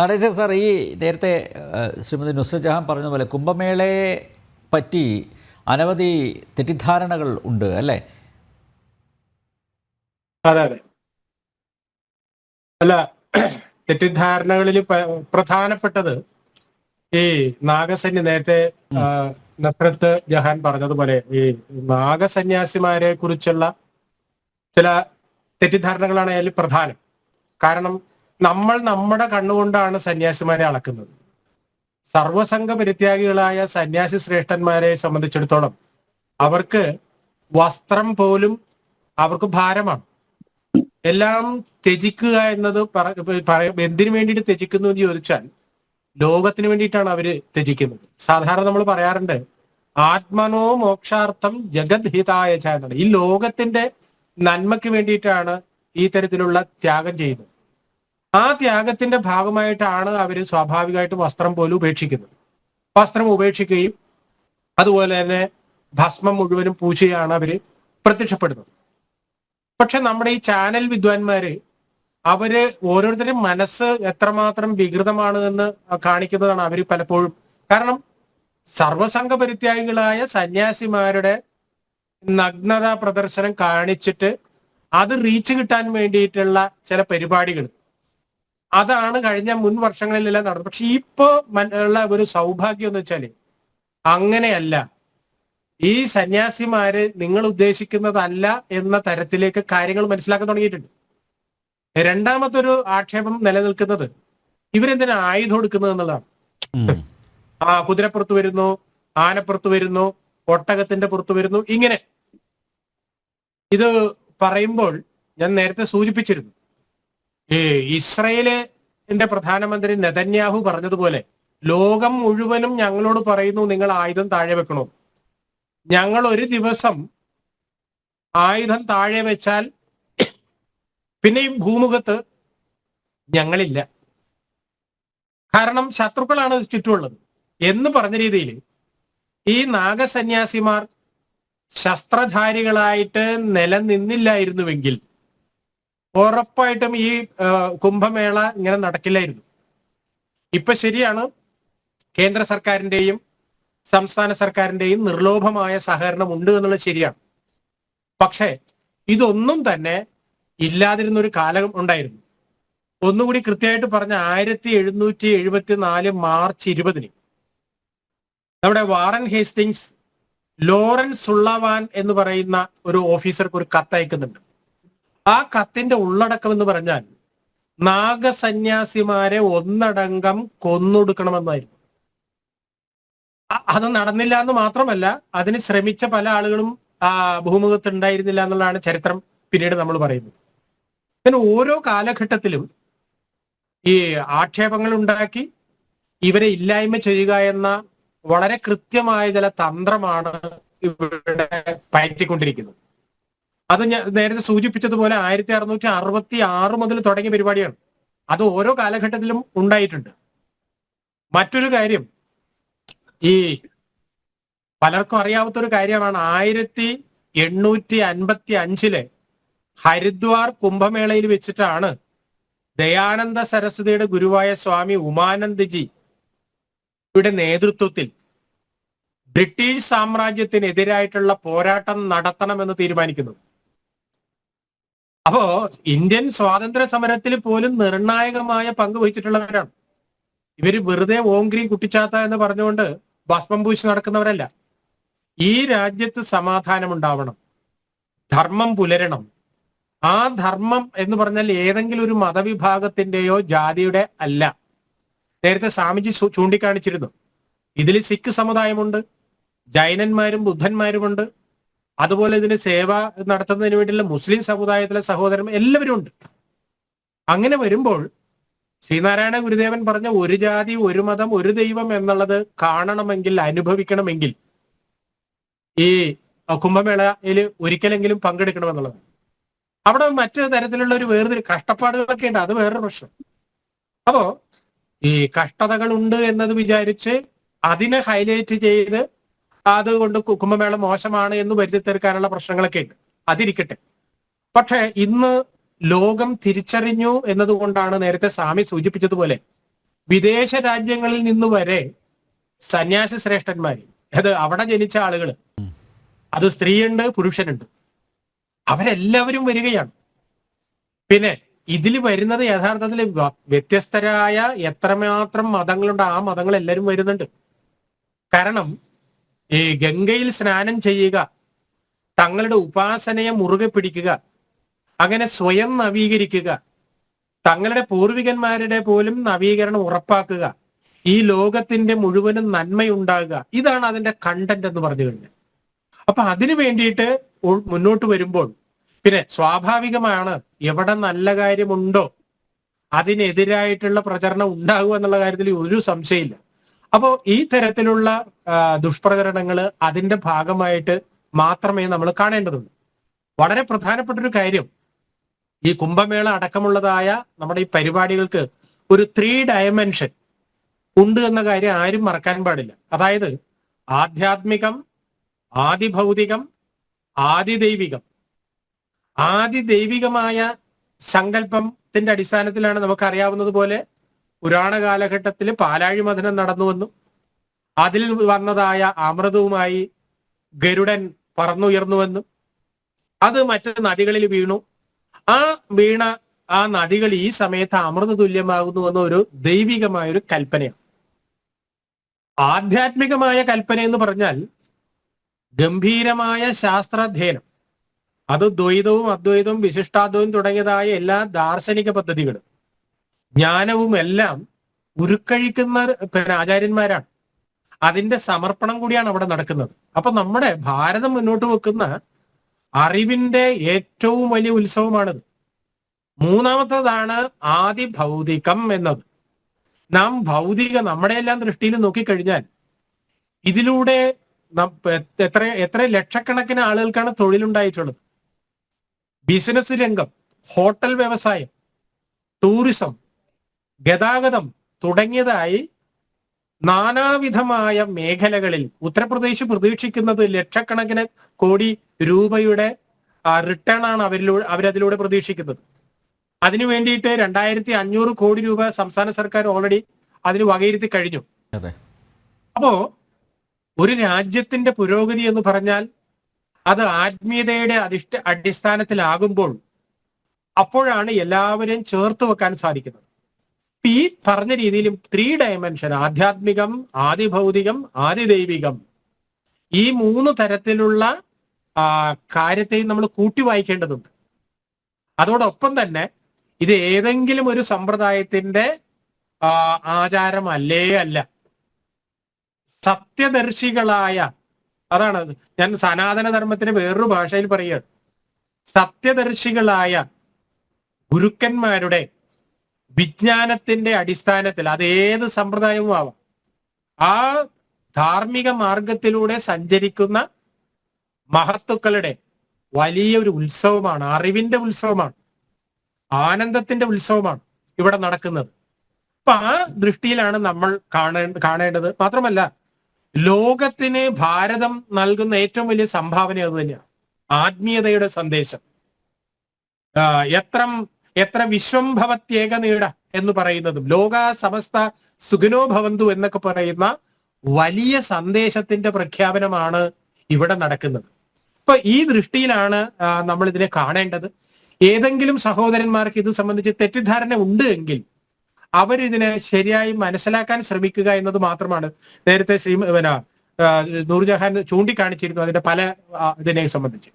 നടേശ sir ഈ നേരത്തെ ശ്രീമതി നുസ്രത് ജഹാൻ പറഞ്ഞ പോലെ കുംഭമേളയെ പറ്റി അനവധി തെറ്റിദ്ധാരണകൾ ഉണ്ട് അല്ലേ? അതെ അതെ. അല്ല തെറ്റിദ്ധാരണകളിൽ പ്രധാനപ്പെട്ടത് ഈ നാഗസന്യ നേരത്തെ നഫ്രത്ത് ജഹാൻ പറഞ്ഞതുപോലെ ഈ നാഗസന്യാസിമാരെ കുറിച്ചുള്ള ചില തെറ്റിദ്ധാരണകളാണ് അതിൽ പ്രധാനം. കാരണം നമ്മൾ നമ്മുടെ കണ്ണുകൊണ്ടാണ് സന്യാസിമാരെ അളക്കുന്നത്. സർവസംഘ പരിത്യാഗികളായ സന്യാസി ശ്രേഷ്ഠന്മാരെ സംബന്ധിച്ചിടത്തോളം അവർക്ക് വസ്ത്രം പോലും അവർക്ക് ഭാരമാണ്. എല്ലാം ത്യജിക്കുക എന്നത് എന്തിനു വേണ്ടിയിട്ട് ത്യജിക്കുന്നു എന്ന് ചോദിച്ചാൽ ലോകത്തിന് വേണ്ടിയിട്ടാണ് അവർ ത്യജിക്കുന്നത്. സാധാരണ നമ്മൾ പറയാറുണ്ട് ആത്മനോ മോക്ഷാർത്ഥം ജഗത് ഹിതായ എന്നാണ് ഈ ലോകത്തിന്റെ നന്മയ്ക്ക് വേണ്ടിയിട്ടാണ് ഈ തരത്തിലുള്ള ത്യാഗം ചെയ്യുന്നത്. ആ ത്യാഗത്തിന്റെ ഭാഗമായിട്ടാണ് അവർ സ്വാഭാവികമായിട്ട് വസ്ത്രം പോലും ഉപേക്ഷിക്കുന്നത്. വസ്ത്രം ഉപേക്ഷിക്കുകയും അതുപോലെ തന്നെ ഭസ്മം മുഴുവനും പൂജയാണ് അവർ പ്രത്യക്ഷപ്പെടുന്നത്. പക്ഷെ നമ്മുടെ ഈ ചാനൽ വിദ്വാൻമാര് അവർ ഓരോരുത്തരും മനസ്സ് എത്രമാത്രം വികൃതമാണ് എന്ന് കാണിക്കുന്നതാണ് അവർ പലപ്പോഴും. കാരണം സർവസംഘ പരിത്യാഗികളായ സന്യാസിമാരുടെ നഗ്നത പ്രദർശനം കാണിച്ചിട്ട് അത് റീച്ച് കിട്ടാൻ വേണ്ടിയിട്ടുള്ള ചില പരിപാടികൾ അതാണ് കഴിഞ്ഞ മുൻ വർഷങ്ങളിലെല്ലാം നടന്നത്. പക്ഷെ ഇപ്പോ ഉള്ള ഒരു സൗഭാഗ്യം എന്ന് വെച്ചാൽ അങ്ങനെയല്ല. ഈ സന്യാസിമാര് നിങ്ങൾ ഉദ്ദേശിക്കുന്നതല്ല എന്ന തരത്തിലേക്ക് കാര്യങ്ങൾ മനസ്സിലാക്കാൻ തുടങ്ങിയിട്ടുണ്ട്. രണ്ടാമത്തൊരു ആക്ഷേപം നിലനിൽക്കുന്നത് ഇവരെന്തിനാ ആയുധം എടുക്കുന്നത് എന്നുള്ളതാണ്. ആ കുതിരപ്പുറത്ത് വരുന്നു ആനപ്പുറത്ത് വരുന്നു ഒട്ടകത്തിന്റെ പുറത്ത് വരുന്നു ഇങ്ങനെ. ഇത് പറയുമ്പോൾ ഞാൻ നേരത്തെ സൂചിപ്പിച്ചിരുന്നു. ഈ ഇസ്രയേലിന്റെ പ്രധാനമന്ത്രി നെതന്യാഹു പറഞ്ഞതുപോലെ ലോകം മുഴുവനും ഞങ്ങളോട് പറയുന്നു നിങ്ങൾ ആയുധം താഴെ വെക്കണോ? ഞങ്ങൾ ഒരു ദിവസം ആയുധം താഴെ വെച്ചാൽ പിന്നെ ഈ ഭൂമുഖത്ത് ഞങ്ങളില്ല. കാരണം ശത്രുക്കളാണ് ചുറ്റുമുള്ളത്. എന്ന് പറഞ്ഞ രീതിയിൽ ഈ നാഗസന്യാസിമാർ ശസ്ത്രധാരികളായിട്ട് നിലനിന്നില്ലായിരുന്നുവെങ്കിൽ ഉറപ്പായിട്ടും ഈ കുംഭമേള ഇങ്ങനെ നടക്കില്ലായിരുന്നു. ഇപ്പൊ ശരിയാണ്. കേന്ദ്ര സർക്കാരിന്റെയും സംസ്ഥാന സർക്കാരിന്റെയും നിർലോഭമായ സഹകരണം ഉണ്ട് എന്നുള്ളത് ശരിയാണ്. പക്ഷേ ഇതൊന്നും തന്നെ ഇല്ലാതിരുന്ന ഒരു കാലം ഉണ്ടായിരുന്നു. ഒന്നുകൂടി കൃത്യമായിട്ട് പറഞ്ഞ ആയിരത്തി എഴുന്നൂറ്റി എഴുപത്തി നാല് മാർച്ച് ഇരുപതിന് നമ്മുടെ വാറൻ ഹേസ്റ്റിങ്സ് ലോറൻസ് സുള്ളവാൻ എന്ന് പറയുന്ന ഒരു ഓഫീസർക്ക് ഒരു കത്ത് അയക്കുന്നുണ്ട് ആ കത്തിന്റെ ഉള്ളടക്കം എന്ന് പറഞ്ഞാൽ നാഗസന്യാസിമാരെ ഒന്നടങ്കം കൊന്നൊടുക്കണമെന്നായിരുന്നു. അത് നടന്നില്ല എന്ന് മാത്രമല്ല അതിന് ശ്രമിച്ച പല ആളുകളും ഭൂമുഖത്ത് ഉണ്ടായിരുന്നില്ല എന്നുള്ളതാണ് ചരിത്രം പിന്നീട് നമ്മൾ പറയുന്നത്. പിന്നെ ഓരോ കാലഘട്ടത്തിലും ഈ ആക്ഷേപങ്ങൾ ഉണ്ടാക്കി ഇവരെ ഇല്ലായ്മ ചെയ്യുക എന്ന വളരെ കൃത്യമായ ചില തന്ത്രമാണ് ഇവിടെ പയറ്റിക്കൊണ്ടിരിക്കുന്നത്. അത് ഞാൻ നേരത്തെ സൂചിപ്പിച്ചതുപോലെ ആയിരത്തി അറുന്നൂറ്റി അറുപത്തി ആറ് മുതൽ തുടങ്ങിയ പരിപാടിയാണ്. അത് ഓരോ കാലഘട്ടത്തിലും ഉണ്ടായിട്ടുണ്ട്. മറ്റൊരു കാര്യം ഈ പലർക്കും അറിയാവുന്ന ഒരു കാര്യമാണ്. ആയിരത്തി എണ്ണൂറ്റി അൻപത്തി അഞ്ചിലെ ഹരിദ്വാർ കുംഭമേളയിൽ വെച്ചിട്ടാണ് ദയാനന്ദ സരസ്വതിയുടെ ഗുരുവായ സ്വാമി ഉമാനന്ദ്ജി യുടെ നേതൃത്വത്തിൽ ബ്രിട്ടീഷ് സാമ്രാജ്യത്തിനെതിരായിട്ടുള്ള പോരാട്ടം നടത്തണമെന്ന് തീരുമാനിക്കുന്നത്. അപ്പോ ഇന്ത്യൻ സ്വാതന്ത്ര്യ സമരത്തിൽ പോലും നിർണായകമായ പങ്ക് വഹിച്ചിട്ടുള്ളവരാണ്. ഇവർ വെറുതെ ഓങ്ക്രി കുട്ടിച്ചാത്ത എന്ന് പറഞ്ഞുകൊണ്ട് ഭസ്മം പൂശി നടക്കുന്നവരല്ല. ഈ രാജ്യത്ത് സമാധാനം ഉണ്ടാവണം ധർമ്മം പുലരണം. ആ ധർമ്മം എന്ന് പറഞ്ഞാൽ ഏതെങ്കിലും ഒരു മതവിഭാഗത്തിന്റെയോ ജാതിയുടെ അല്ല. നേരത്തെ സ്വാമിജി ചൂണ്ടിക്കാണിച്ചിരുന്നു. ഇതിൽ സിഖ് സമുദായമുണ്ട്. ജൈനന്മാരും ബുദ്ധന്മാരുമുണ്ട്. അതുപോലെ ഇതിന് സേവ നടത്തുന്നതിന് വേണ്ടിയുള്ള മുസ്ലിം സമുദായത്തിലെ സഹോദരൻ എല്ലാവരും ഉണ്ട്. അങ്ങനെ വരുമ്പോൾ ശ്രീനാരായണ ഗുരുദേവൻ പറഞ്ഞ ഒരു ജാതി ഒരു മതം ഒരു ദൈവം എന്നുള്ളത് കാണണമെങ്കിൽ അനുഭവിക്കണമെങ്കിൽ ഈ കുംഭമേളയിൽ ഒരിക്കലെങ്കിലും പങ്കെടുക്കണമെന്നുള്ളത്. അവിടെ മറ്റു തരത്തിലുള്ള ഒരു വേറൊരു കഷ്ടപ്പാടുകളൊക്കെ ഉണ്ട്. അത് വേറൊരു പ്രശ്നം. അപ്പോ ഈ കഷ്ടതകളുണ്ട് എന്നത് വിചാരിച്ച് അതിനെ ഹൈലൈറ്റ് ചെയ്ത് അതുകൊണ്ട് കുംഭമേള മോശമാണ് എന്ന് വരുത്തി തീർക്കാനുള്ള പ്രശ്നങ്ങളൊക്കെ ഉണ്ട്. അതിരിക്കട്ടെ. പക്ഷേ ഇന്ന് ലോകം തിരിച്ചറിഞ്ഞു എന്നതുകൊണ്ടാണ് നേരത്തെ സ്വാമി സൂചിപ്പിച്ചതുപോലെ വിദേശ രാജ്യങ്ങളിൽ നിന്ന് വരെ സന്യാസി ശ്രേഷ്ഠന്മാര് അത് അവിടെ ജനിച്ച ആളുകൾ അത് സ്ത്രീയുണ്ട് പുരുഷനുണ്ട്. അവരെല്ലാവരും വരികയാണ്. പിന്നെ ഇതിൽ വരുന്നത് യഥാർത്ഥത്തിൽ വ്യത്യസ്തരായ എത്രമാത്രം മതങ്ങളുണ്ട് ആ മതങ്ങൾ എല്ലാവരും വരുന്നുണ്ട്. കാരണം ഈ ഗംഗയിൽ സ്നാനം ചെയ്യുക. തങ്ങളുടെ ഉപാസനയെ മുറുകെ പിടിക്കുക. അങ്ങനെ സ്വയം നവീകരിക്കുക. തങ്ങളുടെ പൂർവികന്മാരുടെ പോലും നവീകരണം ഉറപ്പാക്കുക. ഈ ലോകത്തിന്റെ മുഴുവനും നന്മയുണ്ടാകുക. ഇതാണ് അതിന്റെ കണ്ടന്റ് എന്ന് പറഞ്ഞു കഴിഞ്ഞാൽ. അപ്പൊ അതിനു വേണ്ടിയിട്ട് മുന്നോട്ട് വരുമ്പോൾ പിന്നെ സ്വാഭാവികമാണ് എവിടെ നല്ല കാര്യമുണ്ടോ അതിനെതിരായിട്ടുള്ള പ്രചരണം ഉണ്ടാകുക എന്നുള്ള കാര്യത്തിൽ ഒരു സംശയമില്ല. അപ്പോ ഈ തരത്തിലുള്ള ആ, ദുഷ്പ്രചരണങ്ങൾ അതിന്റെ ഭാഗമായിട്ട് മാത്രമേ നമ്മൾ കാണേണ്ടതുള്ളൂ. വളരെ പ്രധാനപ്പെട്ട ഒരു കാര്യം ഈ കുംഭമേള അടക്കമുള്ളതായ നമ്മുടെ ഈ പരിപാടികൾക്ക് ഒരു ത്രീ ഡയമെൻഷൻ ഉണ്ട് എന്ന കാര്യം ആരും മറക്കാൻ പാടില്ല. അതായത് ആധ്യാത്മികം ആദിഭൗതികം ആദിദൈവികം. ആദിദൈവികമായ സങ്കല്പത്തിന്റെ അടിസ്ഥാനത്തിലാണ് നമുക്ക് അറിയാവുന്നത് പോലെ പുരാണ കാലഘട്ടത്തിൽ പാലാഴി മഥനം നടന്നുവെന്നും അതിൽ വന്നതായ അമൃതവുമായി ഗരുഡൻ പറന്നുയർന്നുവെന്നും അത് മറ്റു നദികളിൽ വീണു. ആ വീണ ആ നദികൾ ഈ സമയത്ത് അമൃത തുല്യമാകുന്നുവെന്ന ഒരു ദൈവികമായ ഒരു കൽപ്പനയാണ്. ആധ്യാത്മികമായ കൽപ്പന എന്ന് പറഞ്ഞാൽ ഗംഭീരമായ ശാസ്ത്രാധ്യയനം. അത് ദ്വൈതവും അദ്വൈതവും വിശിഷ്ടാദ്വൈതവും തുടങ്ങിയതായ എല്ലാ ദാർശനിക പദ്ധതികളും ജ്ഞാനവും എല്ലാം ഉരുക്കഴിക്കുന്ന ആചാര്യന്മാരാണ്. അതിന്റെ സമർപ്പണം കൂടിയാണ് അവിടെ നടക്കുന്നത്. അപ്പൊ നമ്മുടെ ഭാരതം മുന്നോട്ട് വെക്കുന്ന അറിവിന്റെ ഏറ്റവും വലിയ ഉത്സവമാണിത്. മൂന്നാമത്തതാണ് ആദി ഭൗതികം എന്നത്. നാം ഭൗതിക നമ്മുടെ എല്ലാം ദൃഷ്ടിയിൽ നോക്കിക്കഴിഞ്ഞാൽ ഇതിലൂടെ എത്ര എത്ര ലക്ഷക്കണക്കിന് ആളുകൾക്കാണ് തൊഴിലുണ്ടായിട്ടുള്ളത്. ബിസിനസ് രംഗം ഹോട്ടൽ വ്യവസായം ടൂറിസം ഗതാഗതം തുടങ്ങിയതായി നാനാവിധമായ മേഖലകളിൽ ഉത്തർപ്രദേശ് പ്രതീക്ഷിക്കുന്നത് ലക്ഷക്കണക്കിന് കോടി രൂപയുടെ റിട്ടേൺ ആണ് അവരിലൂടെ അവരതിലൂടെ പ്രതീക്ഷിക്കുന്നത്. അതിനു വേണ്ടിയിട്ട് രണ്ടായിരത്തി അഞ്ഞൂറ് കോടി രൂപ സംസ്ഥാന സർക്കാർ ഓൾറെഡി അതിന് വകയിരുത്തി കഴിഞ്ഞു. അപ്പോ ഒരു രാജ്യത്തിന്റെ പുരോഗതി എന്ന് പറഞ്ഞാൽ അത് ആത്മീയതയുടെ അധിഷ്ഠ അടിസ്ഥാനത്തിലാകുമ്പോൾ അപ്പോഴാണ് എല്ലാവരെയും ചേർത്ത് വെക്കാൻ സാധിക്കുന്നത്. ഈ പറഞ്ഞ രീതിയിൽ ത്രീ ഡയമെൻഷൻ ആധ്യാത്മികം ആദിഭൗതികം ആദിദൈവികം. ഈ മൂന്ന് തരത്തിലുള്ള കാര്യത്തെയും നമ്മൾ കൂട്ടി വായിക്കേണ്ടതുണ്ട്. അതോടൊപ്പം തന്നെ ഇത് ഏതെങ്കിലും ഒരു സമ്പ്രദായത്തിന്റെ ആചാരം ആചാരമല്ലേ അല്ല. സത്യദർശികളായ അതാണ് ഞാൻ സനാതനധർമ്മത്തിന് വേറൊരു ഭാഷയിൽ പറയുക സത്യദർശികളായ ഗുരുക്കന്മാരുടെ വിജ്ഞാനത്തിന്റെ അടിസ്ഥാനത്തിൽ അത് ഏത് സമ്പ്രദായവും ആവാം. ആ ധാർമ്മിക മാർഗത്തിലൂടെ സഞ്ചരിക്കുന്ന മഹത്തുക്കളുടെ വലിയൊരു ഉത്സവമാണ് അറിവിന്റെ ഉത്സവമാണ് ആനന്ദത്തിന്റെ ഉത്സവമാണ് ഇവിടെ നടക്കുന്നത്. അപ്പൊ ആ ദൃഷ്ടിയിലാണ് നമ്മൾ കാണേ കാണേണ്ടത്. മാത്രമല്ല ലോകത്തിന് ഭാരതം നൽകുന്ന ഏറ്റവും വലിയ സംഭാവന അത് തന്നെയാണ്. ആത്മീയതയുടെ സന്ദേശം. എത്ര എത്ര വിശ്വംഭവത്യേക നീട എന്ന് പറയുന്നതും ലോക സമസ്ത സുഖനോ ഭവന്തു എന്നൊക്കെ പറയുന്ന വലിയ സന്ദേശത്തിന്റെ പ്രഖ്യാപനമാണ് ഇവിടെ നടക്കുന്നത്. അപ്പൊ ഈ ദൃഷ്ടിയിലാണ് നമ്മൾ ഇതിനെ കാണേണ്ടത്. ഏതെങ്കിലും സഹോദരന്മാർക്ക് ഇത് സംബന്ധിച്ച് തെറ്റിദ്ധാരണ ഉണ്ട് എങ്കിൽ അവരിതിനെ ശരിയായി മനസ്സിലാക്കാൻ ശ്രമിക്കുക എന്നത് മാത്രമാണ്. നേരത്തെ ശ്രീ പിന്നെ നൂർജഹാൻ ചൂണ്ടിക്കാണിച്ചിരുന്നു അതിന്റെ പല ഇതിനെ സംബന്ധിച്ച്.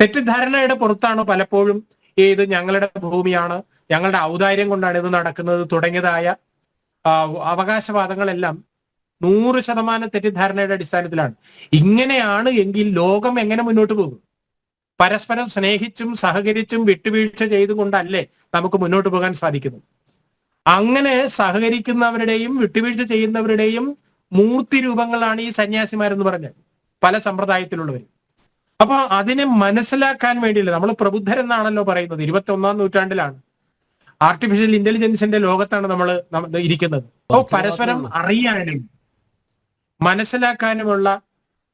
തെറ്റിദ്ധാരണയുടെ പുറത്താണ് പലപ്പോഴും ഇത് ഞങ്ങളുടെ ഭൂമിയാണ് ഞങ്ങളുടെ ഔദാര്യം കൊണ്ടാണ് ഇത് നടക്കുന്നത് തുടങ്ങിയതായ അവകാശവാദങ്ങളെല്ലാം നൂറ് ശതമാനം തെറ്റിദ്ധാരണയുടെ അടിസ്ഥാനത്തിലാണ്. ഇങ്ങനെയാണ് എങ്കിൽ ലോകം എങ്ങനെ മുന്നോട്ട് പോകും? പരസ്പരം സ്നേഹിച്ചും സഹകരിച്ചും വിട്ടുവീഴ്ച ചെയ്തുകൊണ്ടല്ലേ നമുക്ക് മുന്നോട്ട് പോകാൻ സാധിക്കുന്നത്? അങ്ങനെ സഹകരിക്കുന്നവരുടെയും വിട്ടുവീഴ്ച ചെയ്യുന്നവരുടെയും മൂർത്തി രൂപങ്ങളാണ് ഈ സന്യാസിമാരെന്ന് പറഞ്ഞത് പല സമ്പ്രദായത്തിലുള്ളവർ. അപ്പൊ അതിനെ മനസ്സിലാക്കാൻ വേണ്ടിയില്ല നമ്മൾ പ്രബുദ്ധരെന്നാണല്ലോ പറയുന്നത്. ഇരുപത്തി ഒന്നാം നൂറ്റാണ്ടിലാണ്. ആർട്ടിഫിഷ്യൽ ഇന്റലിജൻസിന്റെ ലോകത്താണ് നമ്മൾ ഇരിക്കുന്നത്. അപ്പോൾ പരസ്പരം അറിയാനും മനസ്സിലാക്കാനുമുള്ള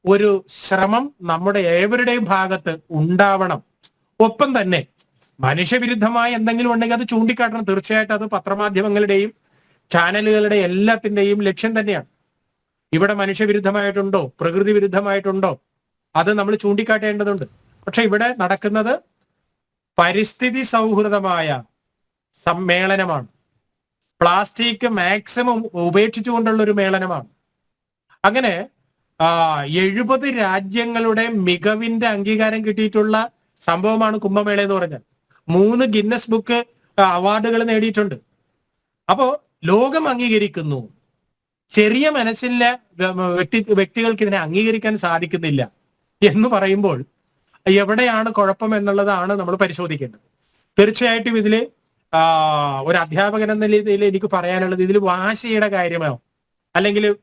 ഒരു ശ്രമം നമ്മുടെ ഏവരുടെയും ഭാഗത്ത് ഉണ്ടാവണം. ഒപ്പം തന്നെ മനുഷ്യവിരുദ്ധമായ എന്തെങ്കിലും ഉണ്ടെങ്കിൽ അത് ചൂണ്ടിക്കാട്ടണം. തീർച്ചയായിട്ടും അത് പത്രമാധ്യമങ്ങളുടെയും ചാനലുകളുടെ എല്ലാത്തിന്റെയും ലക്ഷ്യം തന്നെയാണ്. ഇവിടെ മനുഷ്യവിരുദ്ധമായിട്ടുണ്ടോ? പ്രകൃതി വിരുദ്ധമായിട്ടുണ്ടോ അത് നമ്മൾ ചൂണ്ടിക്കാട്ടേണ്ടതുണ്ട്. പക്ഷെ ഇവിടെ നടക്കുന്നത് പരിസ്ഥിതി സൗഹൃദമായ സമ്മേളനമാണ്. പ്ലാസ്റ്റിക് മാക്സിമം ഉപേക്ഷിച്ചുകൊണ്ടുള്ള ഒരു മേളനമാണ്. അങ്ങനെ എഴുപത് രാജ്യങ്ങളുടെ മികവിന്റെ അംഗീകാരം കിട്ടിയിട്ടുള്ള സംഭവമാണ് കുംഭമേള എന്ന് പറഞ്ഞാൽ. മൂന്ന് ഗിന്നസ് ബുക്ക് അവാർഡുകൾ നേടിയിട്ടുണ്ട്. അപ്പോ ലോകം അംഗീകരിക്കുന്നു. ചെറിയ മനസ്സിലെ വ്യക്തി വ്യക്തികൾക്ക് ഇതിനെ അംഗീകരിക്കാൻ സാധിക്കുന്നില്ല. എന്ന് പറയുമ്പോൾ എവിടെയാണ് കുഴപ്പം എന്നുള്ളതാണ് നമ്മൾ പരിശോധിക്കേണ്ടത്. തീർച്ചയായിട്ടും ഇതിൽ ഒരു അധ്യാപകൻ എന്ന രീതിയിൽ എനിക്ക് പറയാനുള്ളത് ഇതിൽ വാശിയുടെ കാര്യമോ അല്ലെങ്കിൽ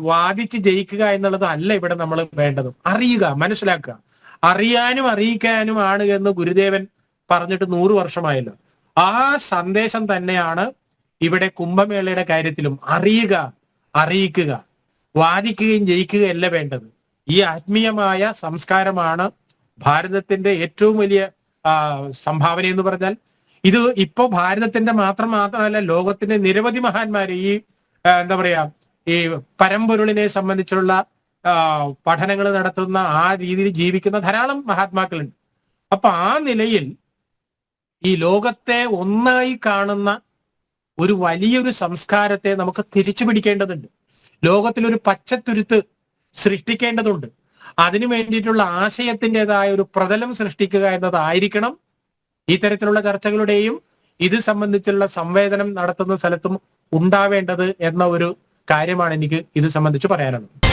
വാദിച്ച് ജയിക്കുക എന്നുള്ളത് അല്ല ഇവിടെ നമ്മൾ വേണ്ടതും. അറിയുക മനസ്സിലാക്കുക. അറിയാനും അറിയിക്കാനും ആണ് എന്ന് ഗുരുദേവൻ പറഞ്ഞിട്ട് നൂറു വർഷമായല്ലോ. ആ സന്ദേശം തന്നെയാണ് ഇവിടെ കുംഭമേളയുടെ കാര്യത്തിലും അറിയുക അറിയിക്കുക വാദിക്കുകയും ജയിക്കുകയല്ല വേണ്ടത്. ഈ ആത്മീയമായ സംസ്കാരമാണ് ഭാരതത്തിന്റെ ഏറ്റവും വലിയ സംഭാവന എന്ന് പറഞ്ഞാൽ. ഇത് ഇപ്പോ ഭാരതത്തിന്റെ മാത്രം മാത്രമല്ല ലോകത്തിന്റെ നിരവധി മഹാന്മാര് ഈ എന്താ പറയാ ഈ പരമ്പൊരുളിനെ സംബന്ധിച്ചുള്ള പഠനങ്ങൾ നടത്തുന്ന ആ രീതിയിൽ ജീവിക്കുന്ന ധാരാളം മഹാത്മാക്കളുണ്ട്. അപ്പൊ ആ നിലയിൽ ഈ ലോകത്തെ ഒന്നായി കാണുന്ന ഒരു വലിയൊരു സംസ്കാരത്തെ നമുക്ക് തിരിച്ചു പിടിക്കേണ്ടതുണ്ട് ലോകത്തിലൊരു പച്ചത്തുരുത്ത് സൃഷ്ടിക്കേണ്ടതുണ്ട്. അതിനു വേണ്ടിയിട്ടുള്ള ആശയത്തിന്റെതായ ഒരു പ്രതലം സൃഷ്ടിക്കുക എന്നതായിരിക്കണം ഇത്തരത്തിലുള്ള ചർച്ചകളുടെയും ഇത് സംബന്ധിച്ചുള്ള സംവേദനം നടത്തുന്ന സ്ഥലത്തും ഉണ്ടാവേണ്ടത് എന്ന ഒരു കാര്യമാണ് എനിക്ക് ഇത് സംബന്ധിച്ച് പറയാനുള്ളത്.